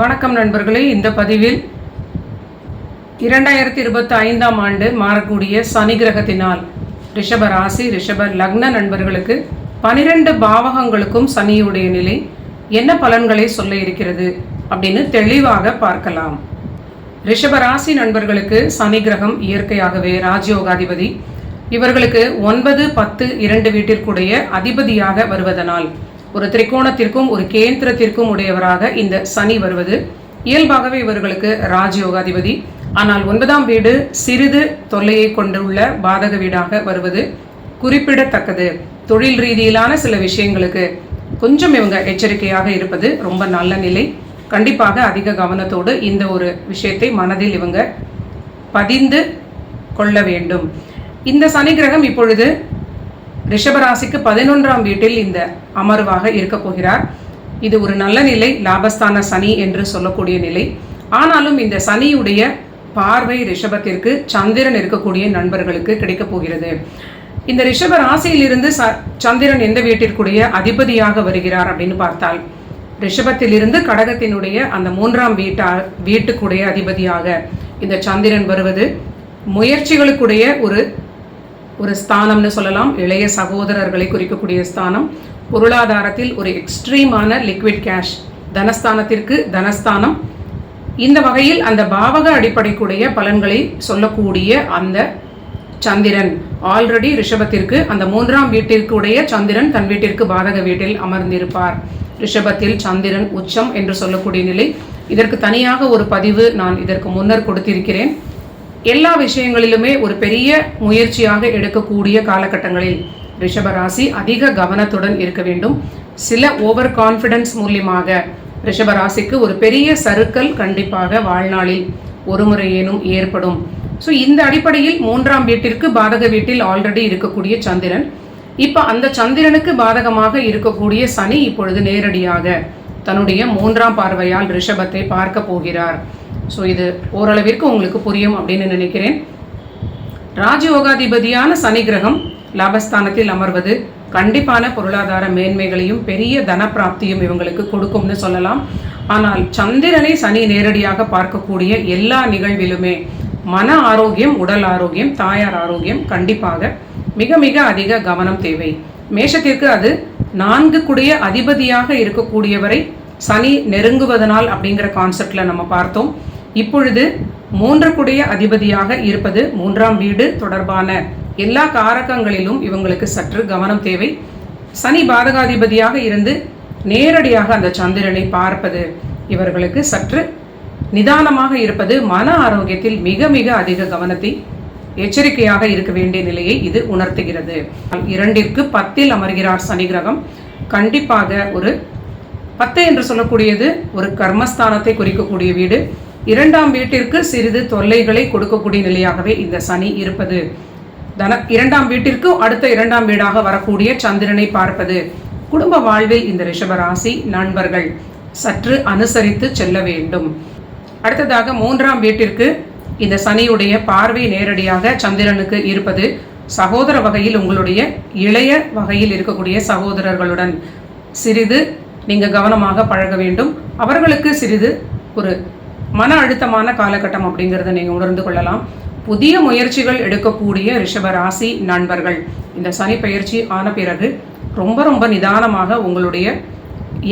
வணக்கம் நண்பர்களே. இந்த பதிவில் இரண்டாயிரத்தி இருபத்தி ஐந்தாம் ஆண்டு மாறக்கூடிய சனி கிரகத்தினால் ரிஷப ராசி ரிஷப லக்ன நண்பர்களுக்கு பனிரெண்டு பாவகங்களுக்கும் சனியுடைய நிலை என்ன பலன்களை சொல்ல இருக்கிறது அப்படின்னு தெளிவாக பார்க்கலாம். ரிஷப ராசி நண்பர்களுக்கு சனி கிரகம் இயற்கையாகவே ராஜயோகாதிபதி. இவர்களுக்கு ஒன்பது பத்து இரண்டு வீட்டிற்குடைய அதிபதியாக வருவதனால் ஒரு திரிகோணத்திற்கும் ஒரு கேந்திரத்திற்கும் உடையவராக இந்த சனி வருவது. இயல்பாகவே இவர்களுக்கு ராஜயோகாதிபதி. ஆனால் ஒன்பதாம் வீடு சிறிது தொல்லையை கொண்டுள்ள பாதக வீடாக வருவது குறிப்பிடத்தக்கது. தொழில் ரீதியிலான சில விஷயங்களுக்கு கொஞ்சம் இவங்க எச்சரிக்கையாக இருப்பது ரொம்ப நல்ல நிலை. கண்டிப்பாக அதிக கவனத்தோடு இந்த ஒரு விஷயத்தை மனதில் இவங்க பதிந்து கொள்ள வேண்டும். இந்த சனி கிரகம் இப்பொழுது ரிஷபராசிக்கு பதினொன்றாம் வீட்டில் இந்த அமர்வாக இருக்க போகிறார். இது ஒரு நல்ல நிலை லாபஸ்தான சனி என்று சொல்லக்கூடிய நிலை. ஆனாலும் இந்த சனியுடைய பார்வை ரிஷபத்திற்கு சந்திரன் இருக்கக்கூடிய நண்பர்களுக்கு கிடைக்கப் போகிறது. இந்த ரிஷப ராசியிலிருந்து ச சந்திரன் எந்த வீட்டிற்குடைய அதிபதியாக வருகிறார் அப்படின்னு பார்த்தால் ரிஷபத்திலிருந்து கடகத்தினுடைய அந்த மூன்றாம் வீட்டா வீட்டுக்குடைய அதிபதியாக இந்த சந்திரன் வருவது முயற்சிகளுக்குடைய ஒரு ஒரு ஸ்தானம்னு சொல்லலாம். இளைய சகோதரர்களை குறிக்கக்கூடிய ஸ்தானம். பொருளாதாரத்தில் ஒரு எக்ஸ்ட்ரீமான லிக்விட் கேஷ் தனஸ்தானத்திற்கு தனஸ்தானம். இந்த வகையில் அந்த பாவக அடிப்படைக்குடைய பலன்களை சொல்லக்கூடிய அந்த சந்திரன் ஆல்ரெடி ரிஷபத்திற்கு அந்த மூன்றாம் வீட்டிற்குடைய சந்திரன் தன் வீட்டிற்கு பாதக வீட்டில் அமர்ந்திருப்பார். ரிஷபத்தில் சந்திரன் உச்சம் என்று சொல்லக்கூடிய நிலை. இதற்கு தனியாக ஒரு பதிவு நான் இதற்கு முன்னர் கொடுத்திருக்கிறேன். எல்லா விஷயங்களிலுமே ஒரு பெரிய முயற்சியாக எடுக்கக்கூடிய காலகட்டங்களில் ரிஷபராசி அதிக கவனத்துடன் இருக்க வேண்டும். சில ஓவர் கான்ஃபிடன்ஸ் மூலியமாக ரிஷபராசிக்கு ஒரு பெரிய சறுக்கல் கண்டிப்பாக வாழ்நாளில் ஒரு முறையேனும் ஏற்படும். ஸோ இந்த அடிப்படையில் மூன்றாம் வீட்டிற்கு பாதக வீட்டில் ஆல்ரெடி இருக்கக்கூடிய சந்திரன். இப்போ அந்த சந்திரனுக்கு பாதகமாக இருக்கக்கூடிய சனி இப்பொழுது நேரடியாக தன்னுடைய மூன்றாம் பார்வையால் ரிஷபத்தை பார்க்க போகிறார். ஸோ இது ஓரளவிற்கு உங்களுக்கு புரியும் அப்படின்னு நினைக்கிறேன். ராஜயோகாதிபதியான சனி கிரகம் லாபஸ்தானத்தில் அமர்வது கண்டிப்பான பொருளாதார மேன்மைகளையும் பெரிய தனப்பிராப்தியும் இவங்களுக்கு கொடுக்கும்னு சொல்லலாம். ஆனால் சந்திரனை சனி நேரடியாக பார்க்கக்கூடிய எல்லா நிகழ்விலுமே மன ஆரோக்கியம் உடல் ஆரோக்கியம் தாயார் ஆரோக்கியம் கண்டிப்பாக மிக மிக அதிக கவனம் தேவை. மேஷத்திற்கு அது நான்கு குடைய அதிபதியாக இருக்கக்கூடியவரை சனி நெருங்குவதனால் அப்படிங்கிற கான்செப்டில் நம்ம பார்த்தோம். இப்பொழுது மூன்று குடைய அதிபதியாக இருப்பது மூன்றாம் வீடு தொடர்பான எல்லா காரகங்களிலும் இவங்களுக்கு சற்று கவனம் தேவை. சனி பாதகாதிபதியாக இருந்து நேரடியாக அந்த சந்திரனை பார்ப்பது இவர்களுக்கு சற்று நிதானமாக இருப்பது மன ஆரோக்கியத்தில் மிக மிக அதிக கவனத்தை எச்சரிக்கையாக இருக்க வேண்டிய நிலையை இது உணர்த்துகிறது. இரண்டிற்கு பத்தில் அமர்கிறார் சனி கிரகம். கண்டிப்பாக ஒரு பத்து என்று சொல்லக்கூடியது ஒரு கர்மஸ்தானத்தை குறிக்கக்கூடிய வீடு. இரண்டாம் வீட்டிற்கு சிறிது தொல்லைகளை கொடுக்கக்கூடிய நிலையாகவே இந்த சனி இருப்பது. தன இரண்டாம் வீட்டிற்கு அடுத்த இரண்டாம் வீடாக வரக்கூடிய சந்திரனை பார்ப்பது. குடும்ப வாழ்வில் இந்த ரிஷபராசி நண்பர்கள் சற்று அனுசரித்து செல்ல வேண்டும். அடுத்ததாக மூன்றாம் வீட்டிற்கு இந்த சனியுடைய பார்வை நேரடியாக சந்திரனுக்கு இருப்பது சகோதர வகையில் உங்களுடைய இளைய வகையில் இருக்கக்கூடிய சகோதரர்களுடன். சிறிது நீங்கள் கவனமாக பழக வேண்டும். அவர்களுக்கு சிறிது ஒரு மன அழுத்தமான காலகட்டம் அப்படிங்கிறத நீங்கள் உணர்ந்து கொள்ளலாம். புதிய முயற்சிகள் எடுக்கக்கூடிய ரிஷப ராசி நண்பர்கள். இந்த சனி பயிற்சி ஆன பிறகு ரொம்ப ரொம்ப நிதானமாக உங்களுடைய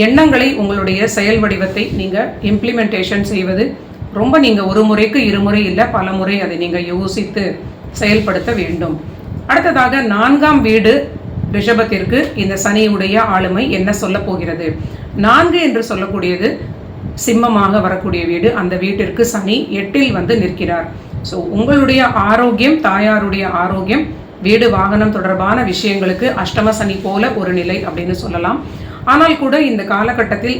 எண்ணங்களை உங்களுடைய செயல் வடிவத்தை நீங்கள் இம்ப்ளிமெண்டேஷன் செய்வது ரொம்ப நீங்கள் ஒரு முறைக்கு இருமுறை இல்லை பல முறை அதை நீங்கள் யோசித்து செயல்படுத்த வேண்டும். அடுத்ததாக நான்காம் வீடு ரிஷபத்திற்கு இந்த சனியுடைய ஆளுமை என்ன சொல்ல போகிறது? நான்கு என்று சொல்லக்கூடியது சிம்மமாக வரக்கூடிய வீடு. அந்த வீட்டிற்கு சனி எட்டில் வந்து நிற்கிறார். ஸோ உங்களுடைய ஆரோக்கியம் தாயாருடைய ஆரோக்கியம் வீடு வாகனம் தொடர்பான விஷயங்களுக்கு அஷ்டம சனி போல ஒரு நிலை அப்படின்னு சொல்லலாம். ஆனால் கூட இந்த காலகட்டத்தில்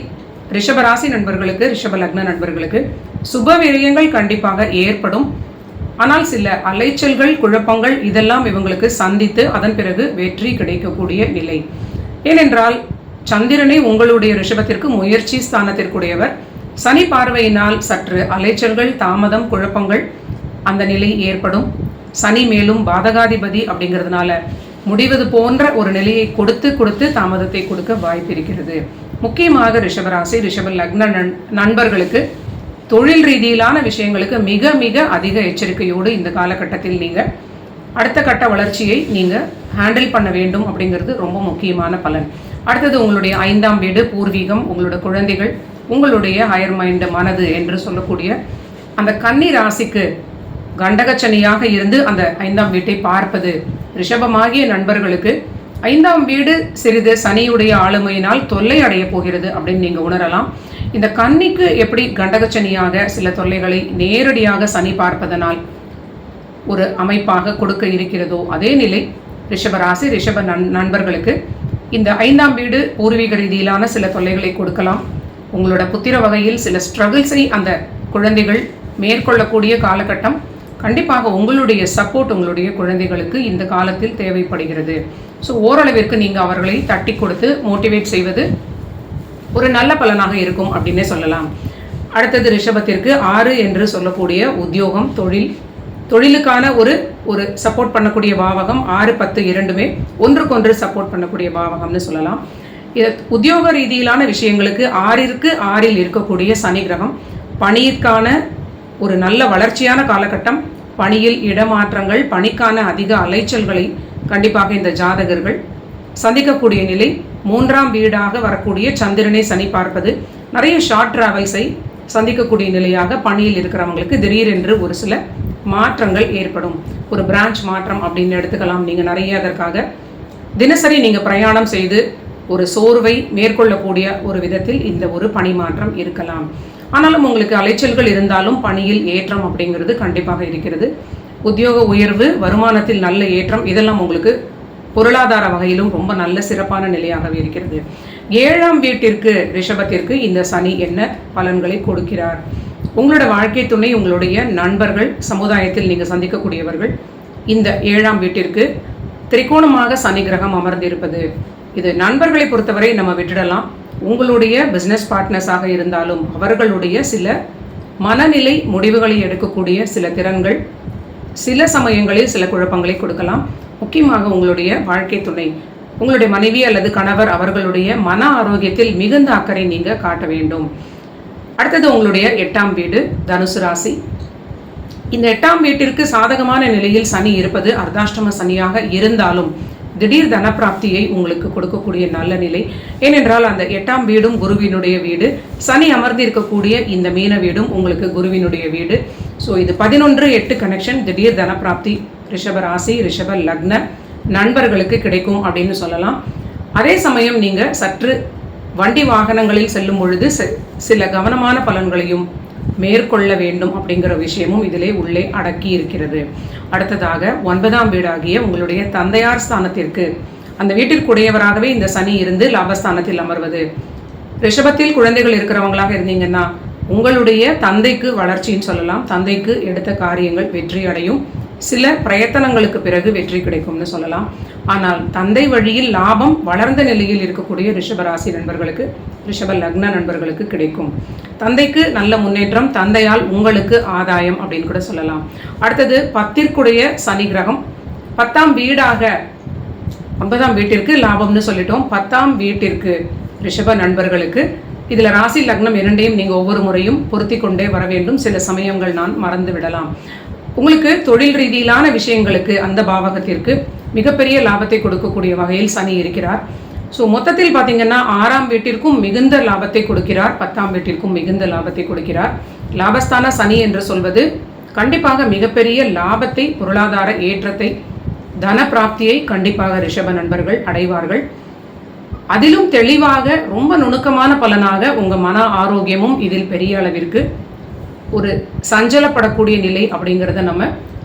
ரிஷபராசி நண்பர்களுக்கு ரிஷப லக்ன நண்பர்களுக்கு சுப விரயங்கள் கண்டிப்பாக ஏற்படும். ஆனால் சில அலைச்சல்கள் குழப்பங்கள் இதெல்லாம் இவங்களுக்கு சந்தித்து அதன் பிறகு வெற்றி கிடைக்கக்கூடிய நிலை. ஏனென்றால் சந்திரனை உங்களுடைய ரிஷபத்திற்கு முயற்சி ஸ்தானத்திற்குடையவர். சனி பார்வையினால் சற்று அலைச்சல்கள் தாமதம் குழப்பங்கள் அந்த நிலை ஏற்படும். சனி மேலும் பாதகாதிபதி அப்படிங்கிறதுனால முடிவது போன்ற ஒரு நிலையை கொடுத்து கொடுத்து தாமதத்தை கொடுக்க வாய்ப்பு இருக்கிறது. முக்கியமாக ரிஷபராசி ரிஷப லக்ன நண் நண்பர்களுக்கு தொழில் ரீதியிலான விஷயங்களுக்கு மிக மிக அதிக எச்சரிக்கையோடு இந்த காலகட்டத்தில் நீங்கள் அடுத்த கட்ட வளர்ச்சியை நீங்கள் ஹேண்டில் பண்ண வேண்டும் அப்படிங்கிறது ரொம்ப முக்கியமான பலன். அடுத்தது உங்களுடைய ஐந்தாம் வீடு பூர்வீகம் உங்களோட குழந்தைகள் உங்களுடைய ஹையர் மைண்டு மனது என்று சொல்லக்கூடிய அந்த கன்னி ராசிக்கு கண்டகச்சனியாக இருந்து அந்த ஐந்தாம் வீட்டை பார்ப்பது ரிஷபமாகிய நண்பர்களுக்கு ஐந்தாம் வீடு சிறிது சனியுடைய ஆளுமையினால் தொல்லை அடைய போகிறது அப்படின்னு நீங்கள் உணரலாம். இந்த கன்னிக்கு எப்படி கண்டகச்சனியாக சில தொல்லைகளை நேரடியாக சனி பார்ப்பதனால் ஒரு அமைப்பாக கொடுக்க இருக்கிறதோ அதே நிலை ரிஷபராசி ரிஷப நண் நண்பர்களுக்கு. இந்த ஐந்தாம் வீடு பூர்வீக ரீதியிலான சில தொல்லைகளை கொடுக்கலாம். உங்களோட புத்திர வகையில் சில ஸ்ட்ரகிள்ஸை அந்த குழந்தைகள் மேற்கொள்ளக்கூடிய காலகட்டம் கண்டிப்பாக உங்களுடைய சப்போர்ட் உங்களுடைய குழந்தைகளுக்கு இந்த காலத்தில் தேவைப்படுகிறது. ஸோ ஓரளவிற்கு நீங்கள் அவர்களை தட்டி கொடுத்து மோட்டிவேட் செய்வது ஒரு நல்ல பலனாக இருக்கும் அப்படின்னே சொல்லலாம். அடுத்தது ரிஷபத்திற்கு ஆறு என்று சொல்லக்கூடிய உத்தியோகம் தொழில். தொழிலுக்கான ஒரு ஒரு சப்போர்ட் பண்ணக்கூடிய பாவகம் ஆறு பத்து இரண்டுமே ஒன்றுக்கொன்று சப்போர்ட் பண்ணக்கூடிய பாவகம்னு சொல்லலாம். உத்தியோக ரீதியிலான விஷயங்களுக்கு ஆறிற்கு ஆறில் இருக்கக்கூடிய சனி கிரகம் பணியிற்கான ஒரு நல்ல வளர்ச்சியான காலகட்டம் பணியில் இடமாற்றங்கள் பணிக்கான அதிக அலைச்சல்களை கண்டிப்பாக இந்த ஜாதகர்கள் சந்திக்கக்கூடிய நிலை மூன்றாம் வீடாக வரக்கூடிய சந்திரனை சனி பார்ப்பது. நிறைய ஷார்ட் டிராவல்ஸை சந்திக்கக்கூடிய நிலையாக பணியில் இருக்கிறவங்களுக்கு திடீரென்று ஒரு சில மாற்றங்கள் ஏற்படும். ஒரு பிரான்ச் மாற்றம் அப்படின்னு எடுத்துக்கலாம். நீங்கள் நிறைய அதற்காக தினசரி நீங்கள் பிரயாணம் செய்து ஒரு சோர்வை மேற்கொள்ளக்கூடிய ஒரு விதத்தில் இந்த ஒரு பணி மாற்றம் இருக்கலாம். ஆனாலும் உங்களுக்கு அலைச்சல்கள் இருந்தாலும் பணியில் ஏற்றம் அப்படிங்கிறது கண்டிப்பாக இருக்கிறது. உத்தியோக உயர்வு வருமானத்தில் நல்ல ஏற்றம் இதெல்லாம் உங்களுக்கு பொருளாதார வகையிலும் ரொம்ப நல்ல சிறப்பான நிலையாகவே இருக்கிறது. ஏழாம் வீட்டிற்கு ரிஷபத்திற்கு இந்த சனி என்ன பலன்களை கொடுக்கிறார்? உங்களோட வாழ்க்கை துணை உங்களுடைய நண்பர்கள் சமுதாயத்தில் நீங்கள் சந்திக்கக்கூடியவர்கள் இந்த ஏழாம் வீட்டிற்கு திரிகோணமாக சனி கிரகம் அமர்ந்திருப்பது. இது நண்பர்களை பொறுத்தவரை நம்ம விட்டுடலாம். உங்களுடைய பிஸ்னஸ் பார்ட்னர்ஸாக இருந்தாலும் அவர்களுடைய சில மனநிலை முடிவுகளை எடுக்கக்கூடிய சில திறன்கள் சில சமயங்களில் சில குழப்பங்களை கொடுக்கலாம். முக்கியமாக உங்களுடைய வாழ்க்கை துணை. உங்களுடைய மனைவி அல்லது கணவர் அவர்களுடைய மன ஆரோக்கியத்தில் மிகுந்த அக்கறை நீங்கள் காட்ட வேண்டும். அடுத்தது உங்களுடைய எட்டாம் வீடு தனுசு ராசி. இந்த எட்டாம் வீட்டிற்கு சாதகமான நிலையில் சனி இருப்பது அர்த்தாஷ்டம சனியாக இருந்தாலும் திடீர் தனப்பிராப்தியை உங்களுக்கு கொடுக்கக்கூடிய நல்ல நிலை. ஏனென்றால் அந்த எட்டாம் வீடும் குருவினுடைய வீடு. சனி அமர்ந்திருக்கக்கூடிய இந்த மீன வீடும் உங்களுக்கு குருவினுடைய வீடு. ஸோ இது பதினொன்று எட்டு கனெக்ஷன் திடீர் தனப்பிராப்தி. ரிஷப ராசி ரிஷப லக்ன நண்பர்களுக்கு கிடைக்கும் அப்படின்னு சொல்லலாம். அதே சமயம் நீங்கள் சற்று வண்டி வாகனங்களில் செல்லும் பொழுது சில கவனமான பலன்களையும் மேற்கொள்ள வேண்டும் அப்படிங்கிற விஷயமும் இதிலே உள்ளே அடக்கி இருக்கிறது. அடுத்ததாக ஒன்பதாம் வீடாகிய உங்களுடைய தந்தையார் ஸ்தானத்திற்கு அந்த வீட்டிற்குடையவராகவே இந்த சனி இருந்து லாபஸ்தானத்தில் அமர்வது. ரிஷபத்தில் குழந்தைகள் இருக்கிறவங்களாக இருந்தீங்கன்னா உங்களுடைய தந்தைக்கு வளர்ச்சின்னு சொல்லலாம். தந்தைக்கு எடுத்த காரியங்கள் வெற்றி அடையும் சில பிரயத்தனங்களுக்கு பிறகு வெற்றி கிடைக்கும்னு சொல்லலாம். ஆனால் தந்தை வழியில் லாபம் வளர்ந்த நிலையில் இருக்கக்கூடிய ரிஷபராசி நண்பர்களுக்கு ரிஷப லக்ன நண்பர்களுக்கு கிடைக்கும். தந்தைக்கு நல்ல முன்னேற்றம் தந்தையால் உங்களுக்கு ஆதாயம் அப்படின்னு கூட சொல்லலாம். அடுத்தது பத்திற்குடைய சனி கிரகம். பத்தாம் வீடாக ஒன்பதாம் வீட்டிற்கு லாபம்னு சொல்லிட்டோம். பத்தாம் வீட்டிற்கு ரிஷப நண்பர்களுக்கு இதில் ராசி லக்னம் இரண்டையும் நீங்கள் ஒவ்வொரு முறையும் பொருத்தி கொண்டே வர வேண்டும். சில சமயங்கள் நான் மறந்து விடலாம். உங்களுக்கு தொழில் ரீதியிலான விஷயங்களுக்கு அந்த பாவகத்திற்கு மிகப்பெரிய லாபத்தை கொடுக்கக்கூடிய வகையில் சனி இருக்கிறார். ஸோ மொத்தத்தில் பார்த்தீங்கன்னா ஆறாம் வீட்டிற்கும் மிகுந்த லாபத்தை கொடுக்கிறார். பத்தாம் வீட்டிற்கும் மிகுந்த லாபத்தை கொடுக்கிறார். லாபஸ்தான சனி என்று சொல்வது கண்டிப்பாக மிகப்பெரிய லாபத்தை பொருளாதார ஏற்றத்தை தன பிராப்தியை கண்டிப்பாக ரிஷப நண்பர்கள் அடைவார்கள். அதிலும் தெளிவாக ரொம்ப நுணுக்கமான பலனாக உங்கள் மன ஆரோக்கியமும் இதில் பெரிய அளவிற்கு ஒரு சஞ்சலப்படக்கூடிய நிலை அப்படிங்கிறத நம்ம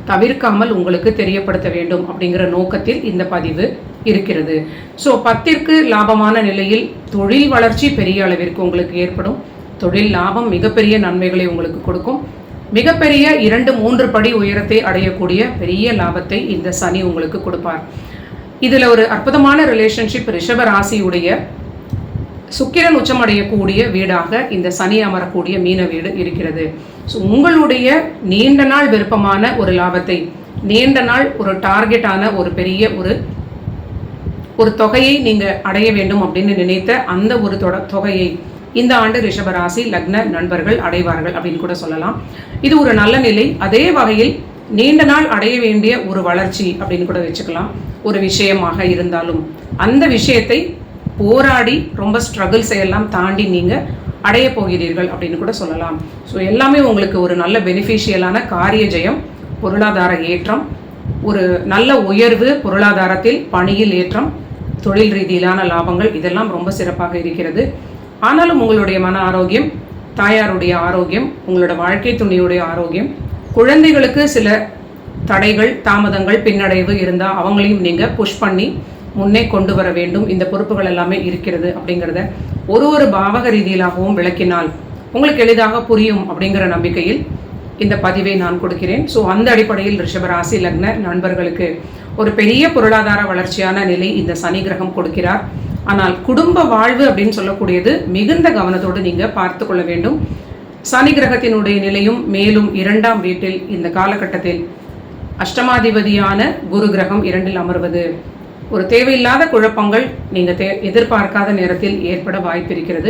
தவிர்க்காமல் உங்களுக்கு தெரியப்படுத்த வேண்டும் அப்படிங்கிற நோக்கத்தில் இந்த பதிவு இருக்கிறது. ஸோ பத்திற்கு லாபமான நிலையில் தொழில் வளர்ச்சி பெரிய அளவிற்கு உங்களுக்கு ஏற்படும். தொழில் லாபம் மிகப்பெரிய நன்மைகளை உங்களுக்கு கொடுக்கும். மிகப்பெரிய இரண்டு மூன்று படி உயரத்தை அடையக்கூடிய பெரிய லாபத்தை இந்த சனி உங்களுக்கு கொடுப்பார். இதில் ஒரு அற்புதமான ரிலேஷன்ஷிப் ரிஷப ராசியுடைய சுக்கிரன் உச்சமடையக்கூடிய வீடாக இந்த சனி அமரக்கூடிய மீன வீடு இருக்கிறது. ஸோ உங்களுடைய நீண்ட நாள் விருப்பமான ஒரு லாபத்தை நீண்ட நாள் ஒரு டார்கெட்டான ஒரு பெரிய ஒரு ஒரு தொகையை நீங்கள் அடைய வேண்டும் அப்படின்னு நினைத்த அந்த ஒரு தொட தொகையை இந்த ஆண்டு ரிஷபராசி லக்ன நண்பர்கள் அடைவார்கள் அப்படின்னு கூட சொல்லலாம். இது ஒரு நல்ல நிலை. அதே வகையில் நீண்ட நாள் அடைய வேண்டிய ஒரு வளர்ச்சி அப்படின்னு கூட வச்சுக்கலாம். ஒரு விஷயமாக இருந்தாலும். அந்த விஷயத்தை போராடி ரொம்ப ஸ்ட்ரகிள்ஸ் எல்லாம் தாண்டி நீங்கள் அடைய போகிறீர்கள் அப்படின்னு கூட சொல்லலாம். ஸோ எல்லாமே உங்களுக்கு ஒரு நல்ல பெனிஃபிஷியலான காரிய ஜெயம் பொருளாதார ஏற்றம் ஒரு நல்ல உயர்வு பொருளாதாரத்தில் பணியில் ஏற்றம் தொழில் ரீதியிலான லாபங்கள் இதெல்லாம் ரொம்ப சிறப்பாக இருக்கிறது. ஆனாலும் உங்களுடைய மன ஆரோக்கியம் தாயாருடைய ஆரோக்கியம் உங்களோட வாழ்க்கை துணியுடைய ஆரோக்கியம் குழந்தைகளுக்கு சில தடைகள் தாமதங்கள் பின்னடைவு இருந்தால் அவங்களையும் நீங்கள் புஷ் பண்ணி முன்னே கொண்டு வர வேண்டும். இந்த பொறுப்புகள் எல்லாமே இருக்கிறது அப்படிங்கிறத ஒரு ஒரு பாவக ரீதியிலாகவும் விளக்கினால் உங்களுக்கு எளிதாக புரியும் அப்படிங்கிற நம்பிக்கையில் இந்த பதிவை நான் கொடுக்கிறேன். ஸோ அந்த அடிப்படையில் ரிஷபராசி லக்ன நண்பர்களுக்கு ஒரு பெரிய பொருளாதார வளர்ச்சியான நிலை இந்த சனி கிரகம் கொடுக்கிறார். ஆனால் குடும்ப வாழ்வு அப்படின்னு சொல்லக்கூடியது மிகுந்த கவனத்தோடு நீங்கள் பார்த்து கொள்ள வேண்டும். சனி கிரகத்தினுடைய நிலையும் மேலும் இரண்டாம் வீட்டில் இந்த காலகட்டத்தில் அஷ்டமாதிபதியான குரு கிரகம் இரண்டில் அமர்வது. ஒரு தேவையில்லாத குழப்பங்கள் நீங்கள் தே எதிர்பார்க்காத நேரத்தில் ஏற்பட வாய்ப்பு இருக்கிறது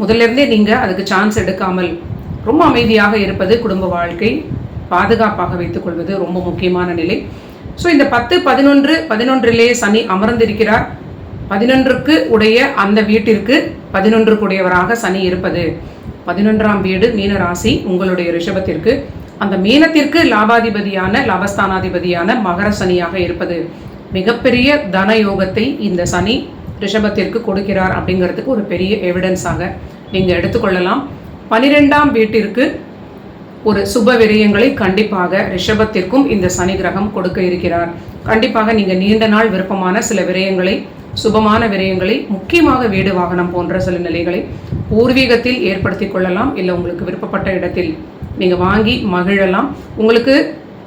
முதலிருந்தே நீங்கள் அதுக்கு சான்ஸ் எடுக்காமல் ரொம்ப அமைதியாக இருப்பது குடும்ப வாழ்க்கை பாதுகாப்பாக வைத்துக்கொள்வது ரொம்ப முக்கியமான நிலை. ஸோ இந்த பத்து பதினொன்று பதினொன்றிலே சனி அமர்ந்திருக்கிறார். பதினொன்றுக்கு உடைய அந்த வீட்டிற்கு பதினொன்றுக்கு உடையவராக சனி இருப்பது. பதினொன்றாம் வீடு மீன ராசி உங்களுடைய ரிஷபத்திற்கு. அந்த மீனத்திற்கு லாபாதிபதியான லாபஸ்தானாதிபதியான மகர சனியாக இருப்பது. மிகப்பெரிய தன யோகத்தை இந்த சனி ரிஷபத்திற்கு கொடுக்கிறார் அப்படிங்கிறதுக்கு ஒரு பெரிய எவிடன்ஸாக நீங்கள் எடுத்துக்கொள்ளலாம். பனிரெண்டாம் வீட்டிற்கு ஒரு சுப விரயங்களை கண்டிப்பாக ரிஷபத்திற்கும் இந்த சனி கிரகம் கொடுக்க இருக்கிறார். கண்டிப்பாக நீங்கள் நீண்ட நாள் விருப்பமான சில விரயங்களை சுபமான விரயங்களை முக்கியமாக வீடு வாகனம் போன்ற சில நிலைகளை பூர்வீகத்தில் ஏற்படுத்தி கொள்ளலாம். இல்லை உங்களுக்கு விருப்பப்பட்ட இடத்தில் நீங்கள் வாங்கி மகிழலாம். உங்களுக்கு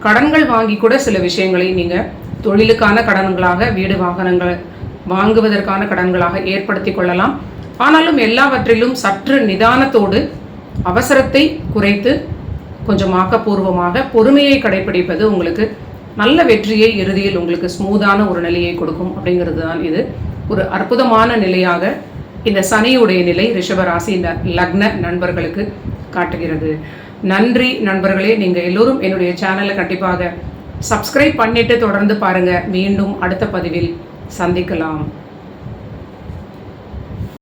கடன்கள் வாங்கி கூட சில விஷயங்களை நீங்கள் தொழிலுக்கான கடன்களாக வீடு வாகனங்கள் வாங்குவதற்கான கடன்களாக ஏற்படுத்தி கொள்ளலாம். ஆனாலும் எல்லாவற்றிலும் சற்று நிதானத்தோடு அவசரத்தை குறைத்து கொஞ்சம் ஆக்கப்பூர்வமாக பொறுமையை கடைபிடிப்பது உங்களுக்கு நல்ல வெற்றியை இறுதியில் உங்களுக்கு ஸ்மூதான ஒரு நிலையை கொடுக்கும் அப்படிங்கிறது தான் இது. ஒரு அற்புதமான நிலையாக இந்த சனியுடைய நிலை ரிஷபராசி இந்த லக்ன நண்பர்களுக்கு காட்டுகிறது. நன்றி நண்பர்களே நீங்கள் எல்லோரும் என்னுடைய சேனலை கண்டிப்பாக சப்ஸ்கிரைப் பண்ணிட்டு தொடர்ந்து பாருங்கள் மீண்டும் அடுத்த பதிவில் சந்திக்கலாம்.